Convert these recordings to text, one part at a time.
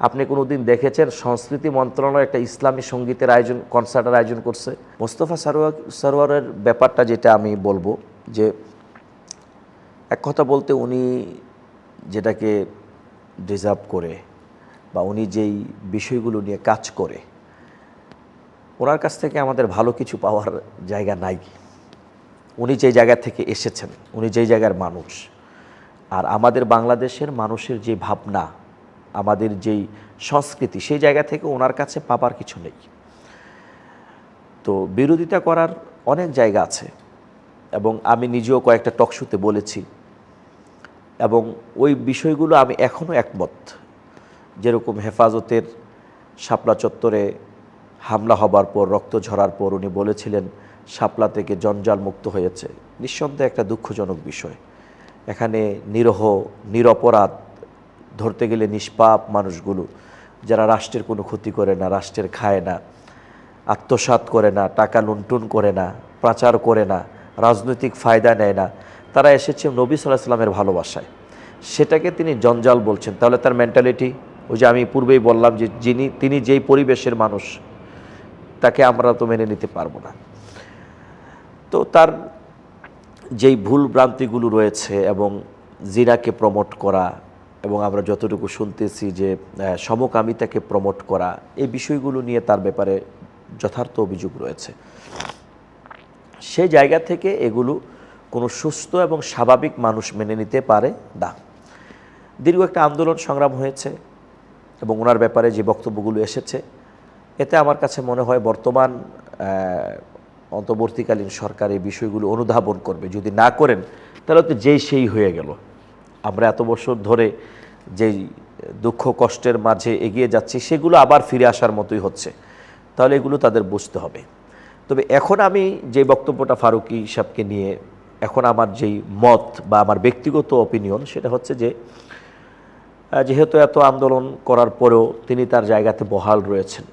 আপনি কোনোদিন দেখেছেন সংস্কৃতি মন্ত্রণালয় একটা ইসলামী সঙ্গীতের আয়োজন, কনসার্টের আয়োজন করছে? মোস্তফা সারোয়ার, সারোয়ারের ব্যাপারটা যেটা আমি বলব, যে এক কথা বলতে উনি যেটাকে ডিজার্ভ করে বা উনি যেই বিষয়গুলো নিয়ে কাজ করে, ওনার কাছ থেকে আমাদের ভালো কিছু পাওয়ার জায়গা নাই। উনি যেই জায়গা থেকে এসেছেন, উনি যেই জায়গার মানুষ, আর আমাদের বাংলাদেশের মানুষের যে ভাবনা আমাদের যেই সংস্কৃতি, সেই জায়গা থেকে ওনার কাছে পাবার কিছু নেই। তো বিরোধিতা করার অনেক জায়গা আছে এবং আমি নিজেও কয়েকটা টকশুতে বলেছি এবং ওই বিষয়গুলো আমি এখনও একমত। যেরকম হেফাজতের শাপলা চত্বরে হামলা হবার পর, রক্ত ঝরার পর উনি বলেছিলেন, শাপলা থেকে জঞ্জাল মুক্ত হয়েছে। নিঃসন্দেহে একটা দুঃখজনক বিষয়। এখানে নিরহ, নিরপরাধ ধরতে গেলে নিষ্পাপ মানুষগুলো, যারা রাষ্ট্রের কোনো ক্ষতি করে না, রাষ্ট্রের খায় না, আত্মসাৎ করে না, টাকা লুণ্ঠন করে না, প্রচার করে না, রাজনৈতিক ফায়দা নেয় না, তারা এসেছে নবী সাল্লাহ সাল্লামের ভালোবাসায়। সেটাকে তিনি জঞ্জাল বলছেন। তাহলে তার মেন্টালিটি ওই যে আমি পূর্বেই বললাম যে যিনি, তিনি যেই পরিবেশের মানুষ, তাকে আমরা তো মেনে নিতে পারব না। তো তার যেই ভুল ভ্রান্তিগুলো রয়েছে এবং জিনাকে প্রমোট করা এবং আমরা যতটুকু শুনতেছি যে সমকামিতাকে প্রমোট করা, এই বিষয়গুলো নিয়ে তার ব্যাপারে যথার্থ অভিযোগ রয়েছে। সেই জায়গা থেকে এগুলো কোনো সুস্থ এবং স্বাভাবিক মানুষ মেনে নিতে পারে না। দীর্ঘ একটা আন্দোলন সংগ্রাম হয়েছে এবং ওনার ব্যাপারে যে বক্তব্যগুলো এসেছে, এতে আমার কাছে মনে হয় বর্তমান অন্তর্বর্তীকালীন সরকার এই বিষয়গুলো অনুধাবন করবে। যদি না করেন, তাহলে তো যেই সেই হয়ে গেল। আমরা এত বছর ধরে যেই দুঃখ কষ্টের মাঝে এগিয়ে যাচ্ছি, সেগুলো আবার ফিরে আসার মতোই হচ্ছে। তাহলে এগুলো তাদের বুঝতে হবে। তবে এখন আমি যে বক্তব্যটা ফারুকি সাহেবকে নিয়ে, এখন আমার যেই মত বা আমার ব্যক্তিগত অপিনিয়ন সেটা হচ্ছে যে যেহেতু এত আন্দোলন করার পরেও তিনি তার জায়গাতে বহাল রয়েছেন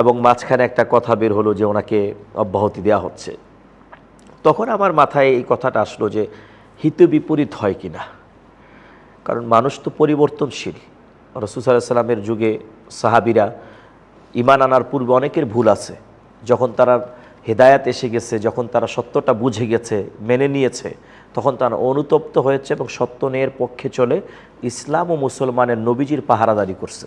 এবং মাঝখানে একটা কথা বের হলো যে ওনাকে অব্যাহতি দেওয়া হচ্ছে। তখন আমার মাথায় এই কথাটা আসলো যে হিত বিপরীত হয় কি না কারণ মানুষ তো পরিবর্তনশীল। রসুল সাল্লাহ সাল্লামের যুগে সাহাবিরা ইমান আনার পূর্বে অনেকের ভুল আছে। যখন তারা হেদায়াত এসে গেছে, যখন তারা সত্যটা বুঝে গেছে, মেনে নিয়েছে, তখন তারা অনুতপ্ত হয়েছে এবং সত্য নেয়ের পক্ষে চলে ইসলাম ও মুসলমানের নবীজির পাহারাদারি করছে।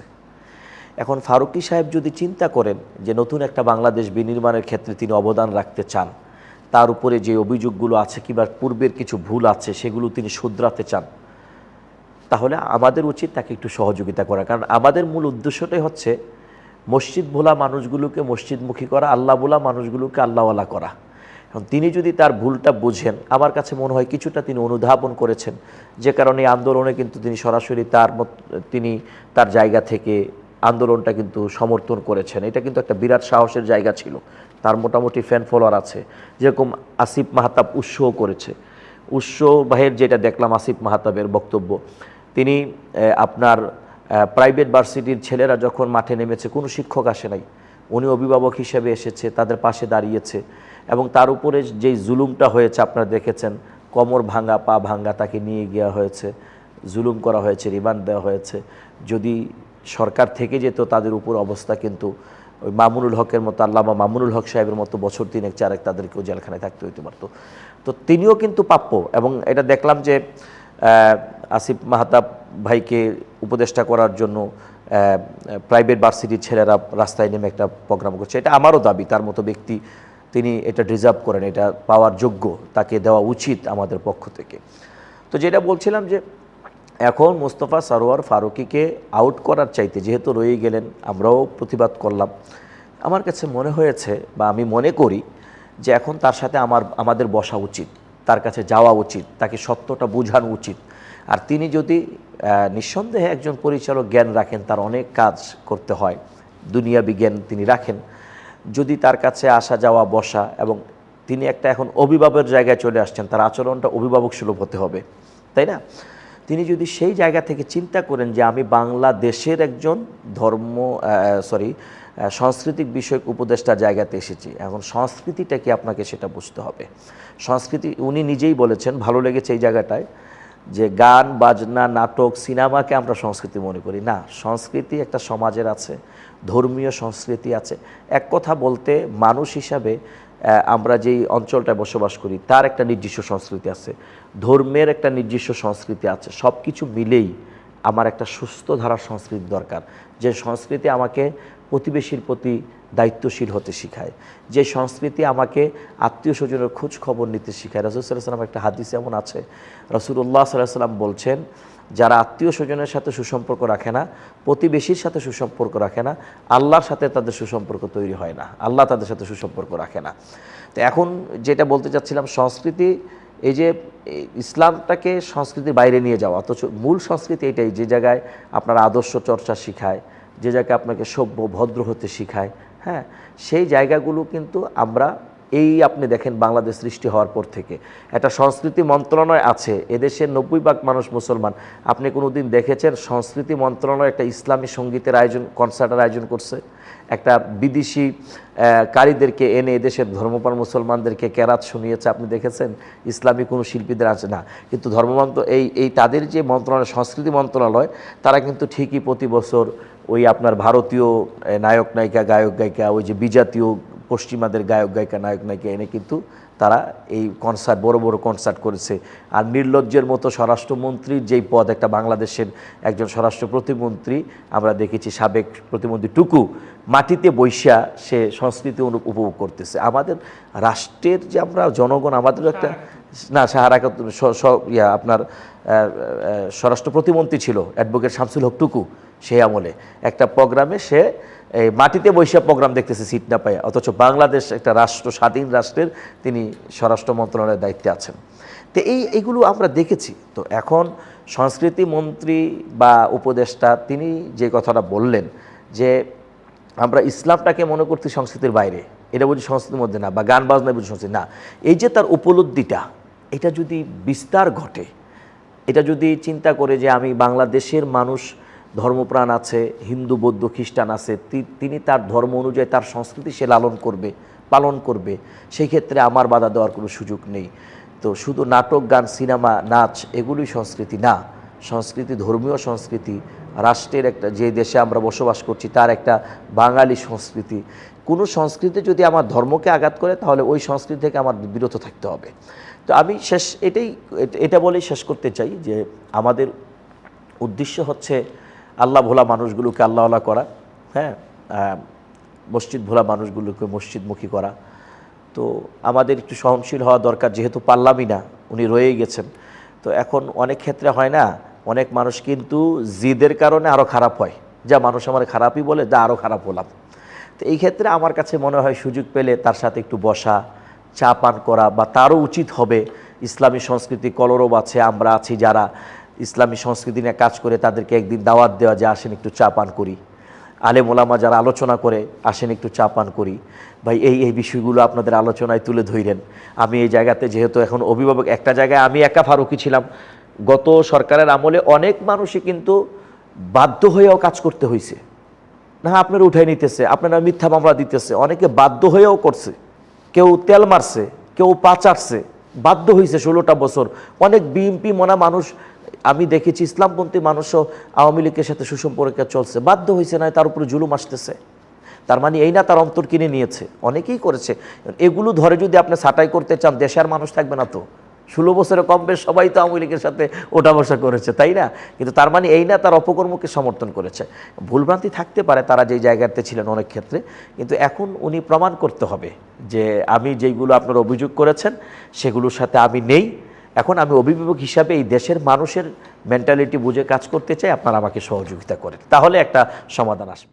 এখন ফারুকি সাহেব যদি চিন্তা করেন যে নতুন একটা বাংলাদেশ বিনির্মাণের ক্ষেত্রে তিনি অবদান রাখতে চান তার উপরে যে অভিযোগগুলো আছে কিংবা পূর্বের কিছু ভুল আছে, সেগুলো তিনি শুধরাতে চান। তাহলে আমাদের উচিত তাকে একটু সহযোগিতা করা। কারণ আমাদের মূল উদ্দেশ্যটাই হচ্ছে মসজিদ ভোলা মানুষগুলোকে মসজিদমুখী করা, আল্লাহ বোলা মানুষগুলোকে আল্লাহওয়ালা করা। তিনি যদি তার ভুলটা বুঝেন, আমার কাছে মনে হয় কিছুটা তিনি অনুধাবন করেছেন। যে কারণে আন্দোলনে কিন্তু তিনি সরাসরি তার তিনি তার জায়গা থেকে আন্দোলনটা কিন্তু সমর্থন করেছেন। এটা কিন্তু একটা বিরাট সাহসের জায়গা ছিল। তার মোটামুটি ফ্যান ফলোয়ার আছে। যেরকম আসিফ মাহাতাব উৎসও করেছে। উৎস ভাইয়ের যেটা দেখলাম আসিফ মাহাতাবের বক্তব্য, তিনি আপনার প্রাইভেট ভার্সিটির ছেলেরা যখন মাঠে নেমেছে, কোনো শিক্ষক আসে নাই। উনি অভিভাবক হিসেবে এসেছে, তাদের পাশে দাঁড়িয়েছে এবং তার উপরে যেই জুলুমটা হয়েছে আপনারা দেখেছেন, কোমর ভাঙা, পা ভাঙ্গা তাকে নিয়ে গিয়া হয়েছে, জুলুম করা হয়েছে রিমান্ড দেওয়া হয়েছে। যদি সরকার থেকে যেত, তাদের উপর অবস্থা কিন্তু ওই মামুনুল হকের মতো, আল্লামা মামুনুল হক সাহেবের মতো বছর তিনেক, চারেক তাদেরকেও জেলখানায় থাকতে হইতে পারতো। তো তিনিও কিন্তু প্রাপ্য এবং এটা দেখলাম যে আসিফ মাহাতাব ভাইকে উপদেষ্টা করার জন্য প্রাইভেট ভার্সিটির ছেলেরা রাস্তায় নেমে একটা প্রোগ্রাম করছে। এটা আমারও দাবি, তার মতো ব্যক্তি তিনি এটা ডিজার্ভ করেন, এটা পাওয়ার যোগ্য, তাকে দেওয়া উচিত আমাদের পক্ষ থেকে। তো যেটা বলছিলাম যে এখন মোস্তফা সারোয়ার ফারুকিকে আউট করার চাইতে যেহেতু রয়ে গেলেন, আমরাও প্রতিবাদ করলাম। আমার কাছে মনে হয়েছে বা আমি মনে করি যে এখন তার সাথে আমার, আমাদের বসা উচিত, তার কাছে যাওয়া উচিত, তাকে সত্যটা বোঝানো উচিত। আর তিনি যদি নিঃসন্দেহে একজন পরিচালক জ্ঞান রাখেন, তার অনেক কাজ করতে হয় দুনিয়া বিজ্ঞান তিনি রাখেন। যদি তার কাছে আসা যাওয়া, বসা এবং তিনি একটা এখন অভিভাবকের জায়গায় চলে আসছেন, তার আচরণটা অভিভাবক সুলভ হতে হবে, তাই না? তিনি যদি সেই জায়গা থেকে চিন্তা করেন যে আমি বাংলাদেশের একজন ধর্ম সরি সাংস্কৃতিক বিষয়ক উপদেষ্টার জায়গাতে এসেছি, এখন সংস্কৃতিটা কি আপনাকে সেটা বুঝতে হবে। সংস্কৃতি, উনি নিজেই বলেছেন, ভালো লেগেছে এই জায়গাটায়, যে গান, বাজনা, নাটক, সিনেমাকে আমরা সংস্কৃতি মনে করি। না, সংস্কৃতি একটা সমাজের আছে, ধর্মীয় সংস্কৃতি আছে। এক কথা বলতে, মানুষ হিসাবে আমরা যেই অঞ্চলটায় বসবাস করি, তার একটা নির্দিষ্ট সংস্কৃতি আছে। ধর্মের একটা নির্দিষ্ট সংস্কৃতি আছে। সব কিছু মিলেই আমার একটা সুস্থ ধারার সংস্কৃতি দরকার। যে সংস্কৃতি আমাকে প্রতিবেশীর প্রতি দায়িত্বশীল হতে শেখায়। যে সংস্কৃতি আমাকে আত্মীয় স্বজনের খোঁজ খবর নিতে শেখায়। রসুল সাল্লাহ সাল্লাম একটা হাদিস এমন আছে। রসুল্লাহ সাল্লাহ সাল্লাম বলছেন যারা আত্মীয় স্বজনের সাথে সুসম্পর্ক রাখে না, প্রতিবেশীর সাথে সুসম্পর্ক রাখে না, আল্লাহর সাথে তাদের সুসম্পর্ক তৈরি হয় না, আল্লাহ তাদের সাথে সুসম্পর্ক রাখে না। তো এখন যেটা বলতে চাচ্ছিলাম, সংস্কৃতি, এই যে ইসলামটাকে সংস্কৃতির বাইরে নিয়ে যাওয়া, অথচ মূল সংস্কৃতি এটাই, যে জায়গায় আপনার আদর্শ চর্চা শিখায়, যে জায়গায় আপনাকে সভ্য, ভদ্র হতে শিখায় হ্যাঁ? সেই জায়গাগুলো কিন্তু আমরা এই আপনি দেখেন বাংলাদেশ সৃষ্টি হওয়ার পর থেকে। একটা সংস্কৃতি মন্ত্রণালয় আছে, এদেশের নব্বই ভাগ মানুষ মুসলমান। আপনি কোনো দিন দেখেছেন সংস্কৃতি মন্ত্রণালয় একটা ইসলামী সঙ্গীতের আয়োজন, কনসার্টের আয়োজন করছে? একটা বিদেশি কারীদেরকে এনে এদেশের ধর্মপ্রাণ মুসলমানদেরকে কেরাত শুনিয়েছে, আপনি দেখেছেন? ইসলামী কোনো শিল্পীদের আছে না। কিন্তু ধর্মমন্ত্র এই এই তাদের যে মন্ত্রণালয়, সংস্কৃতি মন্ত্রণালয়, তারা কিন্তু ঠিকই প্রতি বছর ওই আপনার ভারতীয় নায়ক নায়িকা, গায়ক গায়িকা, ওই যে বিজাতীয় পশ্চিমাদের গায়ক গায়িকা, নায়ক নায়িকা এনে কিন্তু তারা এই কনসার্ট বড় বড় কনসার্ট করেছে। আর নির্লজ্জের মতো স্বরাষ্ট্রমন্ত্রীর যেই পদ একটা বাংলাদেশের একজন স্বরাষ্ট্র প্রতিমন্ত্রী আমরা দেখেছি, সাবেক প্রতিমন্ত্রী টুকু, মাটিতে বৈশা সে সংস্কৃতি উপভোগ করতেছে। আমাদের রাষ্ট্রের যে আমরা জনগণ, আমাদের একটা না সাহারা ইয়া, আপনার স্বরাষ্ট্র প্রতিমন্ত্রী ছিল, অ্যাডভোকেট শামসুল হক টুকু, সেই আমলে। একটা প্রোগ্রামে সে এই মাটিতে বৈশা প্রোগ্রাম দেখতেছে, সিট না পায় অথচ বাংলাদেশ একটা রাষ্ট্র, স্বাধীন রাষ্ট্রের তিনি স্বরাষ্ট্র মন্ত্রণালয়ের দায়িত্বে আছেন। তো এই, এইগুলো আমরা দেখেছি। তো এখন সংস্কৃতি মন্ত্রী বা উপদেষ্টা, তিনি যে কথাটা বললেন, যে আমরা ইসলামটাকে মনে করছি সংস্কৃতির বাইরে। এটা বুঝি সংস্কৃতির মধ্যে না, বা গান বাজনা বুঝি সংস্কৃতি না। এই যে তার উপলব্ধিটা এটা যদি বিস্তার ঘটে, এটা যদি চিন্তা করে যে আমি বাংলাদেশের মানুষ, ধর্মপ্রাণ আছে, হিন্দু, বৌদ্ধ, খ্রিস্টান আছে তিনি তার ধর্ম অনুযায়ী তার সংস্কৃতি সে লালন করবে, পালন করবে, সেই ক্ষেত্রে আমার বাধা দেওয়ার কোনো সুযোগ নেই। তো শুধু নাটক, গান, সিনেমা, নাচ এগুলি সংস্কৃতি না। সংস্কৃতি ধর্মীয় সংস্কৃতি রাষ্ট্রের একটা, যে দেশে আমরা বসবাস করছি, তার একটা বাঙালি সংস্কৃতি। কোনো সংস্কৃতি যদি আমার ধর্মকে আঘাত করে, তাহলে ওই সংস্কৃতি থেকে আমার বিরত থাকতে হবে। তো আমি শেষ, এটাই, এটা- বলেই শেষ করতে চাই যে আমাদের উদ্দেশ্য হচ্ছে আল্লাহ ভোলা মানুষগুলোকে আল্লাহওয়ালা করা হ্যাঁ? মসজিদ ভোলা মানুষগুলোকে মসজিদমুখী করা। তো আমাদের একটু সহনশীল হওয়া দরকার, যেহেতু পারলামই না, উনি রয়েই গেছেন। তো এখন অনেক ক্ষেত্রে হয় না অনেক মানুষ কিন্তু জিদের কারণে আরও খারাপ হয়। যা মানুষ আমার খারাপই বলে, যা আরও খারাপ হলাম। তো এই ক্ষেত্রে আমার কাছে মনে হয় সুযোগ পেলে তার সাথে একটু বসা, চা পান করা বা তারও উচিত হবে। ইসলামী সংস্কৃতি কলরব আছে, আমরা আছি যারা ইসলামী সংস্কৃতি নিয়ে কাজ করে তাদেরকে একদিন দাওয়াত দেওয়া যে আসেন একটু চা পান করি। আলেম ওলামা যারা আলোচনা করে, আসেন একটু চা পান করি। ভাই, এই এই বিষয়গুলো আপনাদের আলোচনায় তুলে ধইরেন আমি এই জায়গাতে যেহেতু এখন অভিভাবক, একটা জায়গায় আমি একা ফারুকি ছিলাম। গত সরকারের আমলে অনেক মানুষই কিন্তু বাধ্য হয়েও কাজ করতে হয়েছে না, আপনারা উঠাই নিতেছে, আপনারা মিথ্যা মামলা দিতেছে, অনেকে বাধ্য হয়েও করছে। কেউ তেল মারছে, কেউ পা চাটছে, বাধ্য হয়েছে ষোলোটা বছর। অনেক বিএমপি মনা মানুষ, আমি দেখেছি ইসলামপন্থী মানুষও আওয়ামী লীগের সাথে সুসম্পর্কে চলছে, বাধ্য হয়েছে না তার উপরে জুলুম আসতেছে। তার মানে এই না তার অন্তর কিনে নিয়েছে, অনেকেই করেছে। এগুলো ধরে যদি আপনি ছাঁটাই করতে চান দেশে আর মানুষ থাকবে না তো। ষোলো বছরে কম বেশ সবাই তো আওয়ামী লীগের সাথে ওটা বসা করেছে, তাই না? কিন্তু তার মানে এই না তার অপকর্মকে সমর্থন করেছে। ভুলভ্রান্তি থাকতে পারে তারা যেই জায়গাতে ছিলেন অনেক ক্ষেত্রে, কিন্তু এখন উনি প্রমাণ করতে হবে যে আমি যেইগুলো আপনার অভিযোগ করেছেন, সেগুলোর সাথে আমি নেই। এখন আমি অভিভাবক হিসাবে এই দেশের মানুষের মেন্টালিটি বুঝে কাজ করতে চাই, আপনারা আমাকে সহযোগিতা করেন। তাহলে একটা সমাধান আসবে।